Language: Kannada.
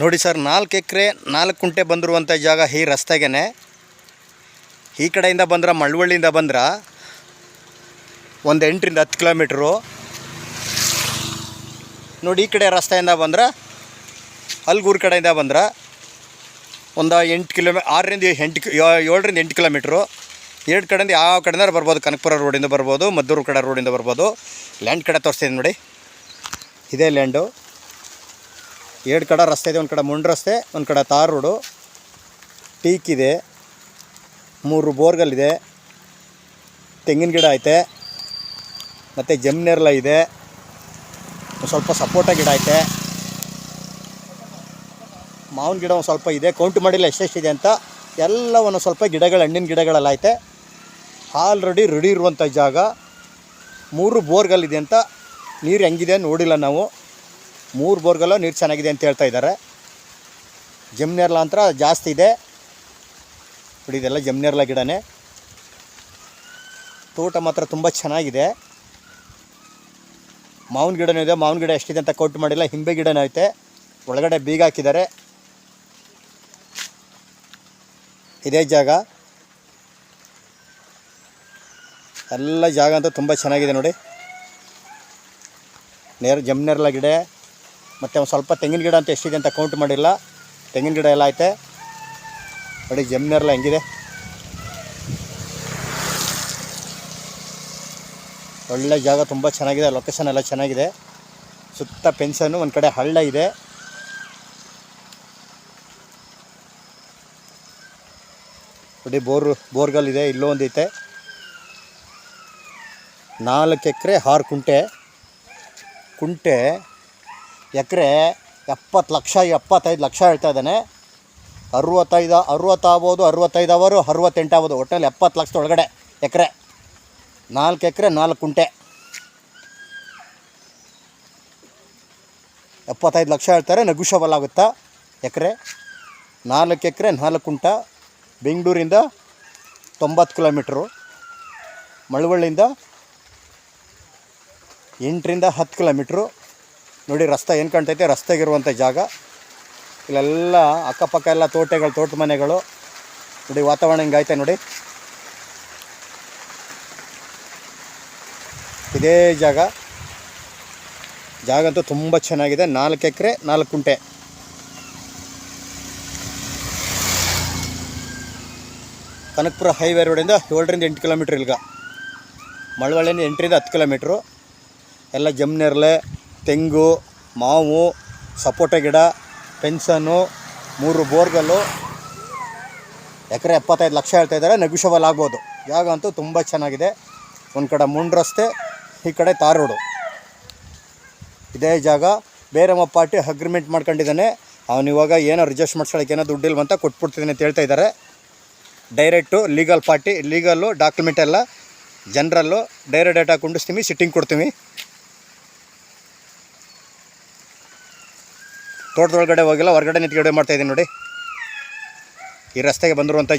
ನೋಡಿ ಸರ್, ನಾಲ್ಕು ಎಕರೆ, ನಾಲ್ಕು ಕುಂಟೆ ಬಂದಿರುವಂಥ ಜಾಗ ಈ ರಸ್ತೆಗೇ ಈ ಕಡೆಯಿಂದ ಬಂದ್ರೆ ಮಳವಳ್ಳಿಯಿಂದ ಬಂದ್ರೆ ಒಂದು ಎಂಟರಿಂದ ಹತ್ತು ಕಿಲೋಮೀಟ್ರು. ನೋಡಿ ಈ ಕಡೆ ರಸ್ತೆಯಿಂದ ಬಂದ್ರೆ ಅಲ್ಗೂರು ಕಡೆಯಿಂದ ಬಂದ್ರೆ ಒಂದು ಎಂಟು ಕಿಲೋಮೀ, ಆರರಿಂದ ಎಂಟು ಏಳರಿಂದ ಎಂಟು ಕಿಲೋಮೀಟ್ರು. ಎರಡು ಕಡೆಯಿಂದ ಯಾವ ಕಡೆಯಿಂದ ಬರ್ಬೋದು, ಕನಕಪುರ ರೋಡಿಂದ ಬರ್ಬೋದು, ಮದ್ದೂರು ಕಡೆ ರೋಡಿಂದ ಬರ್ಬೋದು. ಲ್ಯಾಂಡ್ ಕಡೆ ತೋರಿಸ್ತೀನಿ ನೋಡಿ. ಇದೇ ಲ್ಯಾಂಡು ಎರಡು ಕಡೆ ರಸ್ತೆ ಇದೆ, ಒಂದು ಕಡೆ ಮುಂಡ್ ರಸ್ತೆ, ಒಂದು ಕಡೆ ತಾರ್ ರೋಡು. ಟೀಕ್ ಇದೆ, ಮೂರು ಬೋರ್ಗಲ್ ಇದೆ ತೆಂಗಿನ ಗಿಡ ಐತೆ, ಮತ್ತು ಜಮ್ನೆರ್ಲ ಇದೆ ಸ್ವಲ್ಪ ಸಪೋಟ ಗಿಡ ಐತೆ. ಮಾವಿನ ಗಿಡ ಒಂದು ಸ್ವಲ್ಪ ಇದೆ, ಕೌಂಟ್ ಮಾಡಿಲ್ಲ ಎಷ್ಟೆಷ್ಟಿದೆ ಅಂತ. ಎಲ್ಲ ಒಂದು ಸ್ವಲ್ಪ ಗಿಡಗಳು, ಹಣ್ಣಿನ ಗಿಡಗಳೆಲ್ಲ ಐತೆ. ಆಲ್ರೆಡಿ ರೆಡಿ ಇರುವಂಥ ಜಾಗ. ಮೂರು ಬೋರ್ಗಲ್ ಇದೆ ಅಂತ ನೀರು ಹೆಂಗಿದೆ ನೋಡಿಲ್ಲ ನಾವು. ಮೂರು ಬೋರ್ಗಲ್ಲೂ ನೀರು ಚೆನ್ನಾಗಿದೆ ಅಂತ ಹೇಳ್ತಾ ಇದ್ದಾರೆ. ಜಮ್ನೇರ್ಲ ಅಂತ ಜಾಸ್ತಿ ಇದೆ. ನೋಡಿ ಇದೆಲ್ಲ ಜಮ್ನೇರ್ಲ ಗಿಡನೇ. ತೋಟ ಮಾತ್ರ ತುಂಬ ಚೆನ್ನಾಗಿದೆ. ಮಾವಿನ ಗಿಡನೂ ಇದೆ. ಮಾವಿನ ಗಿಡ ಎಷ್ಟಿದೆ ಅಂತ ಕೌಂಟ್ ಮಾಡಿಲ್ಲ. ಹಿಂಬೆ ಗಿಡನೂ ಐತೆ. ಒಳಗಡೆ ಬೀಗ ಹಾಕಿದ್ದಾರೆ. ಇದೇ ಜಾಗ. ಎಲ್ಲ ಜಾಗ ಅಂತೂ ತುಂಬ ಚೆನ್ನಾಗಿದೆ ನೋಡಿ. ನೇರ ಜಮ್ನೇರ್ಲ ಗಿಡ. ಮತ್ತು ಒಂದು ಸ್ವಲ್ಪ ತೆಂಗಿನ ಗಿಡ ಅಂತ ಎಷ್ಟಿದೆ ಅಂತ ಕೌಂಟ್ ಮಾಡಿಲ್ಲ. ತೆಂಗಿನ ಗಿಡ ಎಲ್ಲ ಐತೆ. ನೋಡಿ ಜಮ್ನೆರ್ಲ ಹೆಂಗಿದೆ. ಒಳ್ಳೆ ಜಾಗ, ತುಂಬ ಚೆನ್ನಾಗಿದೆ. ಲೊಕೇಶನ್ ಎಲ್ಲ ಚೆನ್ನಾಗಿದೆ. ಸುತ್ತ ಪೆನ್ಸನ್ನು ಒಂದು ಕಡೆ ಹಳ್ಳ ಇದೆ. ನೋಡಿ, ಬೋರ್ ಬೋರ್ಗಲ್ ಇದೆ. ಇಲ್ಲೋ ಒಂದೈತೆ ನಾಲ್ಕು ಎಕರೆ ಆರು ಕುಂಟೆ. ಕುಂಟೆ ಎಕರೆ ಎಪ್ಪತ್ತು ಲಕ್ಷ, ಎಪ್ಪತ್ತೈದು ಲಕ್ಷ ಹೇಳ್ತಾ ಇದ್ದಾನೆ. ಅರುವತ್ತೈದು ಅರುವತ್ತಾಗ್ಬೋದು ಅರುವತ್ತೈದು ಅವರು, ಅರುವತ್ತೆಂಟು ಆಗ್ಬೋದು. ಒಟ್ಟಲ್ಲಿ ಎಪ್ಪತ್ತು ಲಕ್ಷದ ಒಳಗಡೆ ಎಕರೆ. ನಾಲ್ಕು ಎಕರೆ, ನಾಲ್ಕು ಕುಂಟೆ. ಎಪ್ಪತ್ತೈದು ಲಕ್ಷ ಹೇಳ್ತಾರೆ ನೆಗುಷಬಲ್ ಆಗುತ್ತಾ? ಎಕರೆ. ನಾಲ್ಕು ಎಕರೆ, ನಾಲ್ಕು ಕುಂಟ. ಬೆಂಗಳೂರಿಂದ ತೊಂಬತ್ತು ಕಿಲೋಮೀಟ್ರು. ಮಳವಳ್ಳಿಯಿಂದ ಎಂಟರಿಂದ ಹತ್ತು ಕಿಲೋಮೀಟ್ರು. ನೋಡಿ ರಸ್ತೆ ಏನು ಕಾಣ್ತೈತೆ? ರಸ್ತೆಗಿರುವಂಥ ಜಾಗ. ಇಲ್ಲೆಲ್ಲ ಅಕ್ಕಪಕ್ಕ ಎಲ್ಲ ತೋಟಗಳು, ತೋಟ ಮನೆಗಳು. ನೋಡಿ ವಾತಾವರಣ ಹಿಂಗೈತೆ ನೋಡಿ. ಇದೇ ಜಾಗ. ಜಾಗ ಅಂತೂ ತುಂಬ ಚೆನ್ನಾಗಿದೆ. ನಾಲ್ಕು ಎಕರೆ, ನಾಲ್ಕು ಕುಂಟೆ ಕನಕಪುರ ಹೈವೇ ರೋಡಿಂದ ಏಳರಿಂದ ಎಂಟು ಕಿಲೋಮೀಟ್ರ್ ಇಲ್ಗ. ಮಳವಳ್ಳಿಯಿಂದ ಎಂಟರಿಂದ ಹತ್ತು ಕಿಲೋಮೀಟ್ರು. ಎಲ್ಲ ಜಮ್ನೆರ್ಲೆ ತೆಂಗು, ಮಾವು, ಸಪೋಟ ಗಿಡ ಪೆನ್ಷನ್ನು ಮೂರು ಬೋರ್ಗಲ್ಲು ಎಕರೆ ಎಪ್ಪತ್ತೈದು ಲಕ್ಷ ಹೇಳ್ತಾ ಇದ್ದಾರೆ ನೆಗುಷಬಲ್ ಆಗ್ಬೋದು. ಜಾಗ ಅಂತೂ ತುಂಬ ಚೆನ್ನಾಗಿದೆ. ಒಂದು ಕಡೆ ಮುಂಡ್ ರಸ್ತೆ, ಈ ಕಡೆ ತಾರ್ ರೋಡು. ಇದೇ ಜಾಗ, ಬೇರೆಮ್ಮ ಪಾರ್ಟಿ ಅಗ್ರಿಮೆಂಟ್ ಮಾಡ್ಕೊಂಡಿದ್ದಾನೆ. ಅವನು ಇವಾಗ ಏನೋ ರಿಜೆಸ್ಟ್ ಮಾಡ್ಸ್ಕೊಳಕ್ಕೆ ಏನೋ ದುಡ್ಡಿಲ್ವ ಅಂತ ಕೊಟ್ಬಿಡ್ತಿದ್ದೀನಿ ಅಂತ ಹೇಳ್ತಾ ಇದ್ದಾರೆ. Direct legal party legal document ಎಲ್ಲ ಜನರಲ್ಲು ಡೈರೆಕ್ಟ್ ಡೇಟಾ ಕುಂಡಿಸ್ತೀವಿ ಸಿಟ್ಟಿಂಗ್ ಕೊಡ್ತೀವಿ. ತೋಟದೊಳಗಡೆ ಹೋಗಿಲ್ಲ ಹೊರಗಡೆ ನಿಂತ್ಗಡೆ ಮಾಡ್ತಾಯಿದ್ದೀನಿ ನೋಡಿ. ಈ ರಸ್ತೆಗೆ ಬಂದಿರುವಂಥ